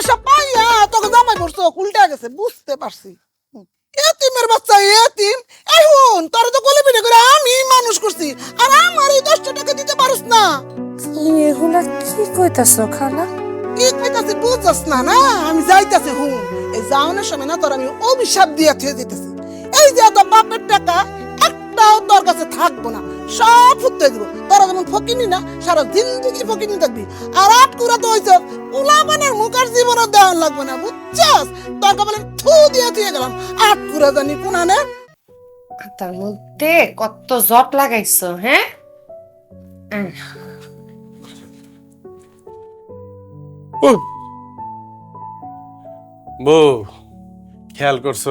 পয়সা পাইয়া তোকে জামাই পড়ছো উল্টা গেছে বুঝতে পারছি। হুম। এতিমের বাচ্চা এতিম। এই হুন তোর তো গলে পিঠে করে আমি মানুষ করছি আর আমার এই দশটা টাকা দিতে পারিস না। এগুলা কি কইতাছো খালা? কি কইতাছি বুঝছস না না? আমি যাইতাছি হুন। এই যাওনের সময় না তোর আমি অভিশাপ দিয়া থুয়ে দিতেছি। এই যে এত বাপের টাকা একটাও তোর কাছে থাকব না। সব ফুটতে দিব। তোরা যেমন ফকিনি না সারা দিন জিন্দগি ফকিনি থাকবি। আর আট কুড়া তো হইছ উলামানের মুখার জীবনও দেওয়ান লাগবে না বুঝছস? তোর কপালে থু দিয়ে থুয়ে গেলাম। আট কুড়া জানি কোনানে। তার মধ্যে কত জট লাগাইছো হ্যাঁ? বউ। খেয়াল করছ?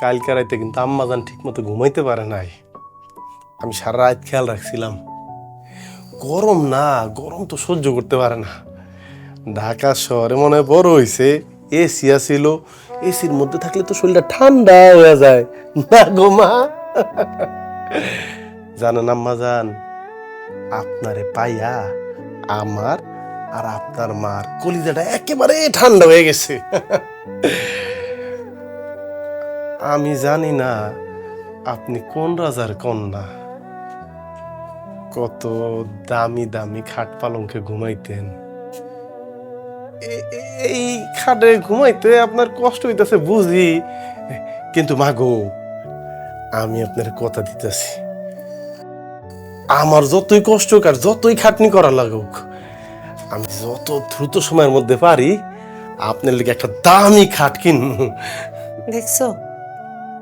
কালকে রাইতে কিন্তু আম্মা জান ঠিক মতো ঘুমাইতে পারে নাই। আমি সারা রাত খেয়াল রাখছিলাম। গরম না, গরম তো সহ্য করতে পারে না। ঢাকা শহরে মনে হয় বড় হয়েছে এসি আসিল এসির মধ্যে থাকলে তো শরীরটা ঠান্ডা হয়ে যায়। না গো মা। জানেন আম্মা জান, আপনারে পাইয়া আমার আর আপনার মার কলিজাটা একেবারে ঠান্ডা হয়ে গেছে। আমি জানি না আপনি কোন রাজার কন্যা। কত দামি দামি খাট পালঙ্কে ঘুমাইতেন। এই খাটে ঘুমাইতে আপনার কষ্ট হইতেছে বুঝি। কিন্তু মাগো, আমি আপনার কথা দিতেছি। আমার যতই কষ্ট আর যতই খাটনি করা লাগুক, আমি যত দ্রুত সময়ের মধ্যে পারি, আপনার লিগে একটা দামি খাট কিনবো। দেখছ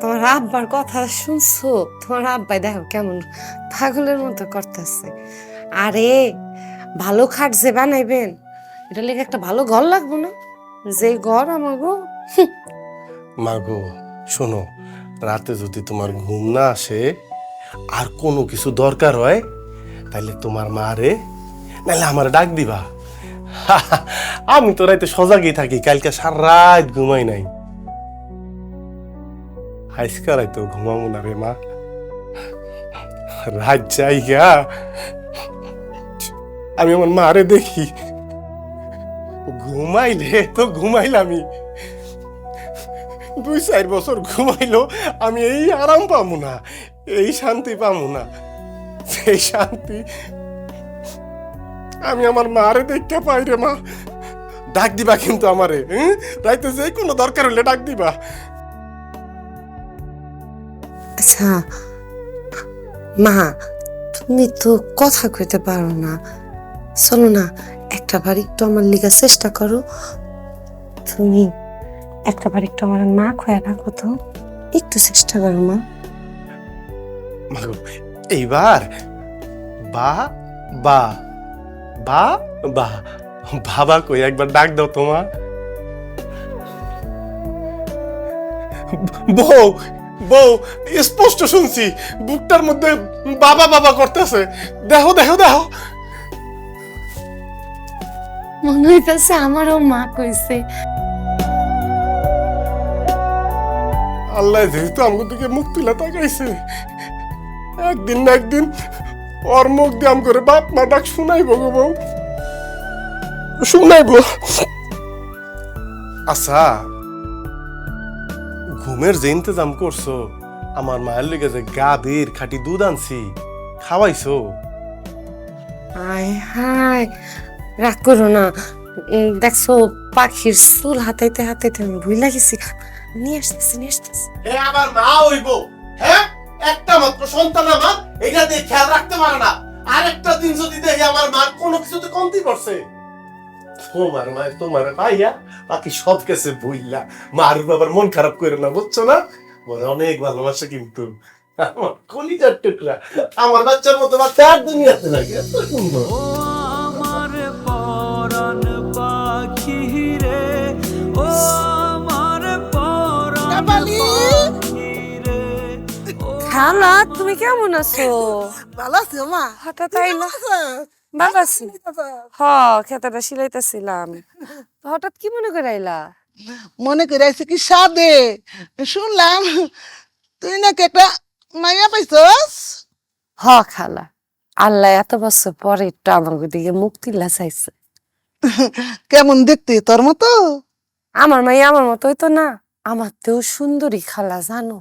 তোমার আব্বার কথা শুনছো? তোমার আব্বাই দেখো কেমন পাগলের মতো করতেছে। আরে, ভালো খাট যে বানাইবেন, এটা লেগে একটা ভালো ঘর লাগবো না? যে ঘর আমার গো মা গো শোনো, রাতে যদি তোমার ঘুম না আসে, আর কোনো কিছু দরকার হয় তাহলে তোমার মা রে নাহলে আমার ডাক দিবা। আমি তো রাইতে সজাগই থাকি, কালকে সারা রাত ঘুমাই নাই। আজকে রাইতো ঘুমাবো না রে মা রাত জায়গা আমি আমার মারে দেখি ঘুমাইলে তো ঘুমাইলামই দুই চার বছর ঘুমাইলো আমি এই আরাম পাবো না এই শান্তি পাবো না সেই শান্তি আমি আমার মারে দেখতে পাই রে মা ডাক দিবা কিন্তু আমারে? রাইতে যে কোনো দরকার হলে ডাক দিবা আচ্ছা মা, তুমি তো কথা কইতে পারো না। চলো না, একটা বার একটু আমার লিগা চেষ্টা করো। তুমি একটা বার একটু আমার মা খোয়া রাখো তো, একটু চেষ্টা করো মা। এইবার বা বা বা বা, বাবা কই একবার ডাক দাও তোমা বউ বউ স্পষ্ট শুনছি। বুকটার মধ্যে বাবা বাবা করতেছে। দেখো দেখো দেখো। মনে হইতেছে আমারও মা কইছে। আল্লাহ যেহেতু আমাকে দিকে মুখ তুলে তাকাইছে একদিন না একদিন ওর মুখ দিয়ে করে বাপ মা ডাক শুনাইব গো বউ। শুনাইব। আচ্ছা ঘুমের যে ইন্তজাম করছ আমার মায়ের লেগে যে গাভীর খাঁটি দুধ আনছি খাওয়াইছো। হায় হায় রাগ করো না। উম, দেখছ পাখির চুল হাতাইতে হাতাইতে আমি ভুইলা গেছি। নিয়ে আসতেছি নিয়ে আসতেছি। এ আমার মা হইব। হ্যাঁ একটা মাত্র সন্তান আমার এটা দিয়ে খেয়াল রাখতে পারে না। আর একটা দিন যদি দেখি আমার মার কোনো কিছুতে কমতি পড়ছে। তোমার মায়ের তোমার ভাইয়া বাকি সব কাছে বইলা মার বাবার মন খারাপ করে না বুঝছ না? বলে অনেক ভালোবাসে কিন্তু। আমার কলিজার টুকরা আমার বাচ্চার মতো বাচ্চা আর দুনিয়াতে লাগে এত সুন্দর। আমার পরাণ পাখি রে ও আমার পরাণ কাপালি! পাখি রে ও খালা তুমি কেমন আছো? ভালো আছি মা। হঠাৎ আইলা। আচ্ছা, হ খেতাটা সিলাইতেছিলাম হঠাৎ কি মনে করে আইলা? মনে করে আইছে কি সাদে? শুনলাম তুই নাকি একটা মাইয়া পাইছস? হ খালা। আল্লাহ এত বছর পরে একটু আমার দিকে মুখ তুলা চাইছে। কেমন দেখতে তোর মতো? আমার মাইয়া আমার মতোই তো না। আমার তেও সুন্দরী খালা জানো?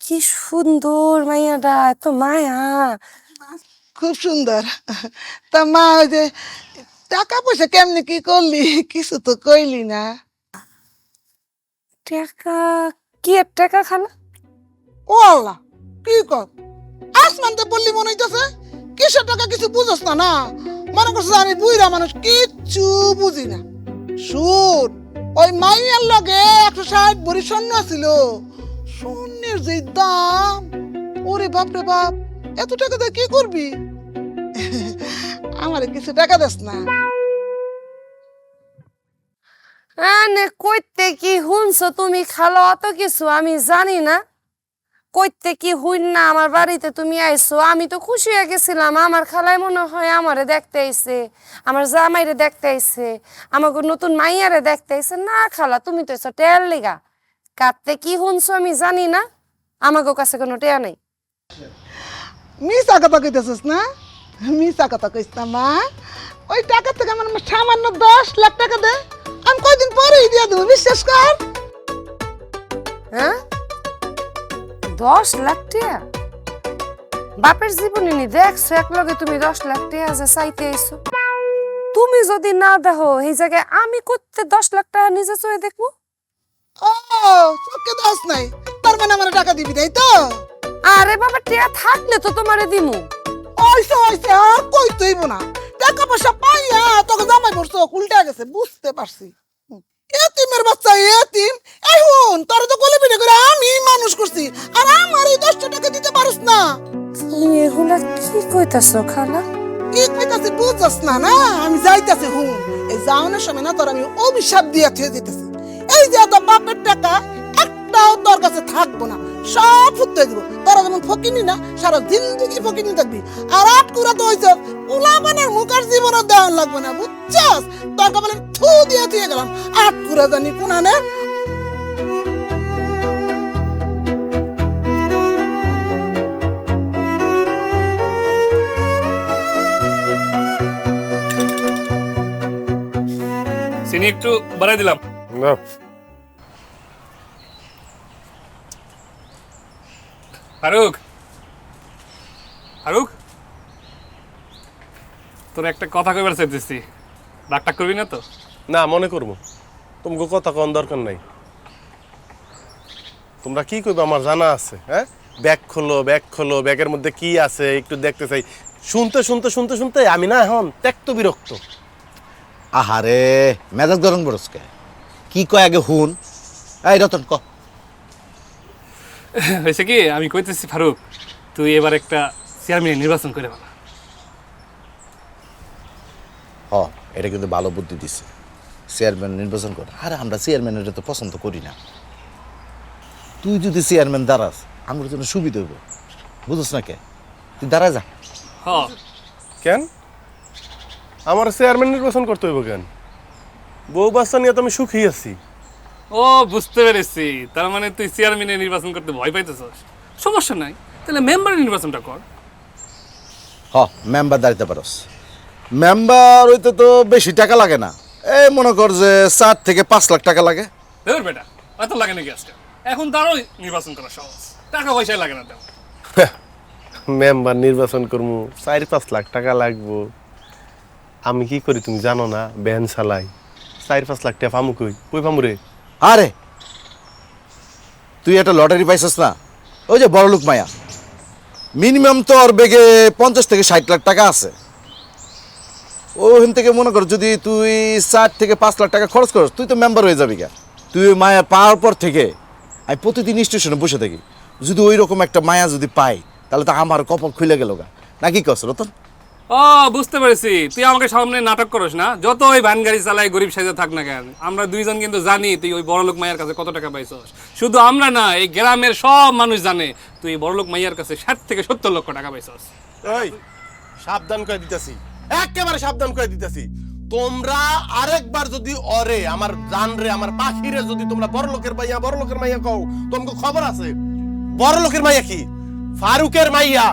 কি সুন্দর মাইয়াটা এত মায়া। খুব সুন্দর। তা মা ওই যে টাকা পয়সা কেমনি কি করলি? কিছু তো কইলি না। টাকা কি? টাকা খালা ও আল্লাহ কি কর? আসমানতে বললি মনে হইতেছে? কিসের টাকা কিছু বুঝস না না? মনে করছিস আমি বুইরা মানুষ কিচ্ছু বুঝি না। শুন ওই মাইয়ার লগে একশো ষাট ভরি স্বর্ণ ছিল স্বর্ণের যে দাম ওরে বাপ রে বাপ। এত টাকা দিয়ে কি করবি? আমারে কিছু টাকা দেস না। আনে, কইতে কি হুনছো তুমি খালো? অত কিছু আমি জানি না। কইতে কি হুইন না, আমার বাড়িতে তুমি আইছো। আমি তো খুশি হয়ে গেছিলাম। আমার খালাই মনে হয় আমারে দেখতে আইছে, আমার জামাইরে দেখতে আইছে আমাকে নতুন মাইয়ারে দেখতে আইছে। না খালা, তুমি তো এসো টেয়ার লেগা। কাটতে কি হুনছো আমি জানি না। আমাকে কাছে কোনো টেয়া নেই। মিশা কথা কইতেছিস না মিশা কথা কইস না মা ওই টাকা থেকে আমার সামান্য দশ লাখ টাকা দে আমি কয়দিন পরেই দিয়ে দেবো বিশ্বাস কর হ্যাঁ দশ লাখ টাকা বাপের জীবনে নি দেখছ এক লগে তুমি দশ লাখ টাকা যে চাইতে আইছো তুমি যদি না দেখো এই জায়গায় আমি করতে দশ লাখ টাকা নিজে চয়ে দেখব ও তোকে দশ নাই তার মানে আমার টাকা দিবি তাই তো আরে বাবা টিয়া থাকলে তো তোমারে দিমু। ওইসে ওইসে আর কই তুইব না? টাকা পয়সা পাইয়া তোকে জামাই পড়ছো উল্টা গেছে বুঝতে পারছি। হুম। এতিমের বাচ্চা এতিম। হুন তোর তো গলে পিঠে করে আমি মানুষ করছি আর আমার এই দশটা টাকা দিতে পারিস না। এগুলা কি কইতাছো খালা? কি কইতাছি বুঝছস না না? আমি যাইতাছি হুন। এই যাওনের সময় না তোর আমি অভিশাপ দিয়ে থুয়ে দিতেছি। এই যে তোর বাপের টাকা একটাও তোর কাছে থাকব না সব ফুটতে দিব। যেমন ফকিনি না সারা জিন্দগি ফকিনি থাকবি। আর আট কুড়া তো হইছ উলাবানের মুখার জীবনও দেওয়ান লাগবে না বুঝছস? তোর কপালে থু দিয়ে থুয়ে গেলাম আট কুড়া জানি কোনানে। চিনি একটু বাড়াই দিলাম। না। ফারুক। ফারুক? তোর একটা কথা কইবার চাইতেছি। ডাকটাক করবি না তো? না মনে করব। তোমাকে কথা কন দরকার নাই। তোমরা কি কইবে আমার জানা আছে হ্যাঁ? ব্যাগ খোলো ব্যাগ খোলো ব্যাগের মধ্যে কি আছে একটু দেখতে চাই। শুনতে শুনতে শুনতে শুনতে আমি না এখন ত্যক্ত বিরক্ত। আহারে মেজাজ গরম বরসকে কি কয় আগে হুন? এই রতন ক? হয়েছে কি আমি কইতেছি ফারুক তুই এবার একটা চেয়ারম্যান নির্বাচন করে বাবা হ এটা কিন্তু ভালো বুদ্ধি দিছে। চেয়ারম্যান নির্বাচন কর। আরে আমরা চেয়ারম্যানের তো পছন্দ করি না। তুই যদি চেয়ারম্যান দাঁড়াস আমার জন্য সুবিধা হইব। বুঝছ না কে? তুই দাঁড়া যা। হ। কেন? আমার চেয়ারম্যান নির্বাচন করতে হইব কেন? বউ বাচ্চা নিয়ে তো আমি সুখী আছি। ও বুঝতে পেরেছি। তার মানে তুই চেয়ারম্যানে নির্বাচন করতে ভয় পাইতেছস? সমস্যা নাই। তাহলে মেম্বারের নির্বাচনটা কর। হ মেম্বার দাঁড়িতে পারস। মেম্বার হইতে তো বেশি টাকা লাগে না। এই মনে কর যে চার থেকে পাঁচ লাখ টাকা লাগে। ধর বেটা এত লাগে নাকি আজকে? এখন তারও নির্বাচন করা সহজ। টাকা পয়সাই লাগে না তেমন। মেম্বার নির্বাচন করব চার পাঁচ লাখ টাকা লাগবো। আমি কি করি তুমি জানো না? ব্যান চালাই। চার পাঁচ লাখ টাকা পামু কই? কই পামু রে? আরে, তুই একটা লটারি পাইছিস না? ওই যে বড়লোক মায়া। মিনিমাম তো ওর বেগে পঞ্চাশ থেকে ষাট লাখ টাকা আছে। ওখান থেকে মনে কর, যদি তুই ষাট থেকে পাঁচ লাখ টাকা খরচ করস, তুই তো মেম্বার হয়ে যাবি গা। তুই ওই মায়া পাওয়ার পর থেকে আমি প্রতিদিন স্টেশনে বসে থাকি। যদি ওই রকম একটা মায়া যদি পাই, তাহলে তো আমার কপাল খুলে গেল গা। নাকি কস রতন? ও, বুঝতে পেরেছি। তুই আমাকে সামনে নাটক করিস না। যত ওই ভ্যান গাড়ি চালাই গরিব সাইজে থাক না কেন? আমরা দুইজন কিন্তু জানি তুই ওই বড়লোক মাইয়ার কাছে কত টাকা পাইছস। শুধু আমরা না, এই গ্রামের সব মানুষ জানে তুই বড়লোক মাইয়ার কাছে ষাট থেকে সত্তর লক্ষ টাকা পাইছস। এই, সাবধান করে দিতেছি। একেবারে সাবধান করে দিতেছি। তোমরা আরেকবার যদি অরে, আমার জান রে আমার পাখিরে যদি তোমরা বড় লোকের মাইয়া বড় লোকের মাইয়া কও, তোমাকে খবর আছে? বড় লোকের মাইয়া কি? ফারুকের মাইয়া।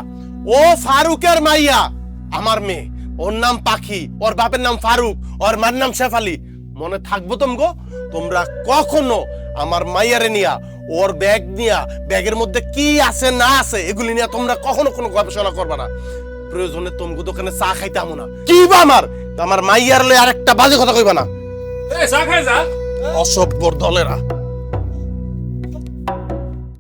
ও ফারুকের মাইয়া। আমার মেয়ে ওর নাম পাখি ওর বাপের নাম ফারুক ওর মার নাম শেফালি। মনে থাকব তোমগো? তোমরা কখনো আমার মাইয়ারে নিয়া ওর ব্যাগ নিয়া ব্যাগের মধ্যে কি আছে না আছে এগুলি নিয়ে তোমরা কখনো কোনো গবেষণা করবা না। প্রয়োজনে তোমগো দোকানে চা খাইতে আমো না। কি বা আমার? আমার মাইয়ার লই আরেকটা বাজে কথা কইবা না। এই চা খাই যা। অসভ্যর দলেরা।